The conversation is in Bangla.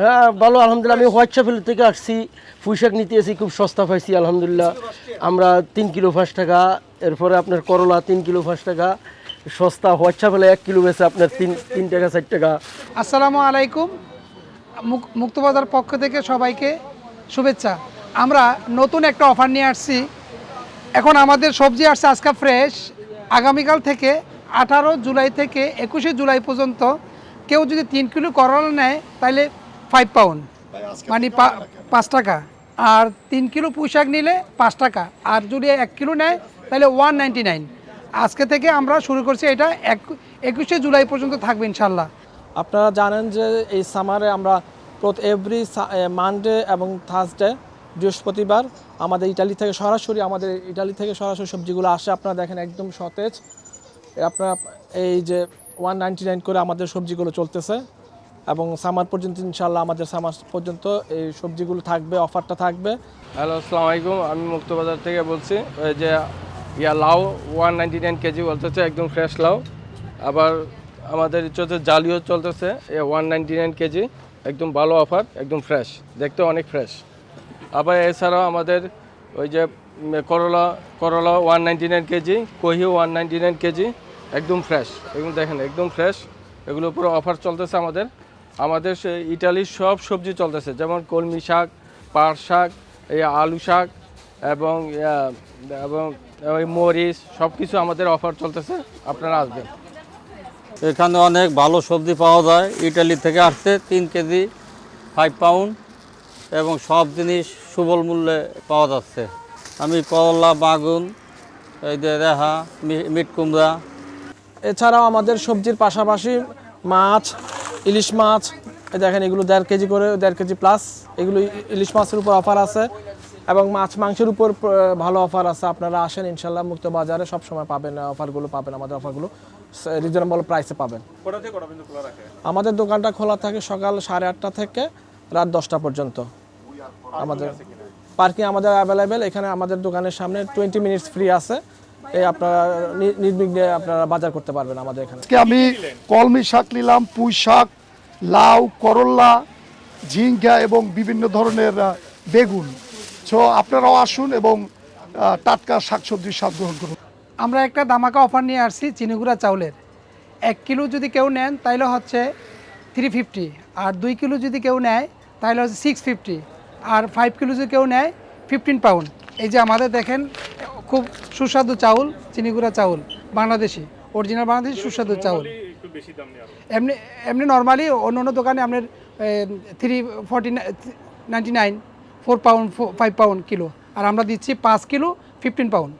হ্যাঁ ভালো, আলহামদুলিল্লাহ। আমি হোয়াটসঅ্যাপ থেকে আসছি পুঁইশাক নিতে এসেছি, খুব সস্তা পাইছি, আলহামদুলিল্লাহ। আমরা তিন কিলো পাঁচ টাকা, এরপরে আপনার করলা তিন কিলো পাঁচ টাকা, সস্তা হোয়াটসঅ্যাপ হলে এক কিলো বেছে আপনার তিন তিন টাকা, চার টাকা। আসসালামু আলাইকুম। মুক্তবাজার পক্ষ থেকে সবাইকে শুভেচ্ছা। আমরা নতুন একটা অফার নিয়ে আসছি। এখন আমাদের সবজি আসছে আজকে ফ্রেশ। আগামীকাল থেকে আঠারো জুলাই থেকে একুশে জুলাই পর্যন্ত কেউ যদি তিন কিলো করলা নেয়, তাহলে ফাইভ পাউন্ড মানে পা- পাঁচ টাকা। আর তিন কিলো পুঁইশাক নিলে পাঁচ টাকা। আর যদি এক কিলো নেয় তাহলে ওয়ান নাইনটি নাইন আজকে থেকে আমরা শুরু করছি এটা এক একুশে জুলাই পর্যন্ত থাকবে ইনশাল্লাহ আপনারা জানেন যে এই সামারে আমরা প্রতি এভরি মানডে এবং থার্সডে বৃহস্পতিবার আমাদের ইটালি থেকে সরাসরি আমাদের ইটালি থেকে সরাসরি সবজিগুলো আসে। আপনারা দেখেন একদম সতেজ। আপনারা এই যে ওয়ান নাইনটি নাইন করে আমাদের সবজিগুলো চলতেছে। এবং সামার পর্যন্ত ইনশাল্লাহ আমাদের সামার পর্যন্ত এই সবজিগুলো থাকবে, অফারটা থাকবে। হ্যালো, আসসালামু আলাইকুম। আমি মুক্তবাজার থেকে বলছি যে, ইয়া লাউ ওয়ান নাইনটি নাইন কেজি বলতেছে, একদম ফ্রেশ লাউ। আবার আমাদের চলছে জালিও চলতেছে এ ওয়ান নাইনটি নাইন কেজি, একদম ভালো অফার, একদম ফ্রেশ দেখতে অনেক ফ্রেশ আবার এছাড়াও আমাদের ওই যে করলা করলা ওয়ান নাইনটি নাইন কেজি কহিও ওয়ান নাইনটি নাইন কেজি, একদম ফ্রেশ এগুলো দেখেন, একদম ফ্রেশ এগুলোর উপরে অফার চলতেছে আমাদের। আমাদের সে ইটালির সব সবজি চলতেছে যেমন কলমি শাক পাট শাক এই আলু শাক এবং এবং ওই মরিচ সব কিছু আমাদের অফার চলতেছে আপনারা আসবেন। এখানে অনেক ভালো সবজি পাওয়া যায় ইটালি থেকে আসছে তিন কেজি ফাইভ পাউন্ড এবং সব জিনিস সুবল মূল্যে পাওয়া যাচ্ছে। আমি করলা বাগুন এই যে রেহা মি- মিট কুমড়া। এছাড়াও আমাদের সবজির পাশাপাশি মাছ ইলিশ মাছ দেখেন এগুলো দেড় কেজি করে দেড় কেজি প্লাস এগুলো ইলিশ মাছের উপর অফার আছে এবং মাছ মাংসের উপর ভালো অফার আছে। আপনারা আসেন ইনশাল্লাহ মুক্ত বাজারে সব সময় পাবেন অফারগুলো পাবেন আমাদের অফারগুলো রিজনেবল প্রাইসে পাবেন। আমাদের দোকানটা খোলা থাকে সকাল সাড়ে আটটা থেকে রাত দশটা পর্যন্ত। আমাদের পার্কিং আমাদের অ্যাভেলেবেল এখানে আমাদের দোকানের সামনে টোয়েন্টি মিনিটস ফ্রি আছে। এই আপনারা নির্বিঘ্নে আপনারা বাজার করতে পারবেন আমাদের এখানে। আজকে আমি কলমি শাক নিলাম পুঁই শাক লাউ করল্লা ঝিঙ্গা এবং বিভিন্ন ধরনের বেগুন। সো আপনারাও আসুন এবং টাটকা শাকসবজির স্বাদ গ্রহণ করুন। আমরা একটা দামাকা অফার নিয়ে আসছি চিনিগুড়া চাউলের। এক কিলো যদি কেউ নেন তাহলে হচ্ছে থ্রি ফিফটি আর দুই কিলো যদি কেউ নেয় তাহলে হচ্ছে সিক্স ফিফটি আর ফাইভ কিলো যদি কেউ নেয় ফিফটিন পাউন্ড এই যে আমাদের দেখেন খুব সুস্বাদু চাউল চিনিগুড়া চাউল বাংলাদেশি অরিজিনাল বাংলাদেশি সুস্বাদু চাউল। এমনি এমনি নর্মালি অন্য অন্য দোকানে আপনার three forty ninety nine four pound five pound kilo আর আমরা দিচ্ছি পাঁচ কিলো ফিফটিন পাউন্ড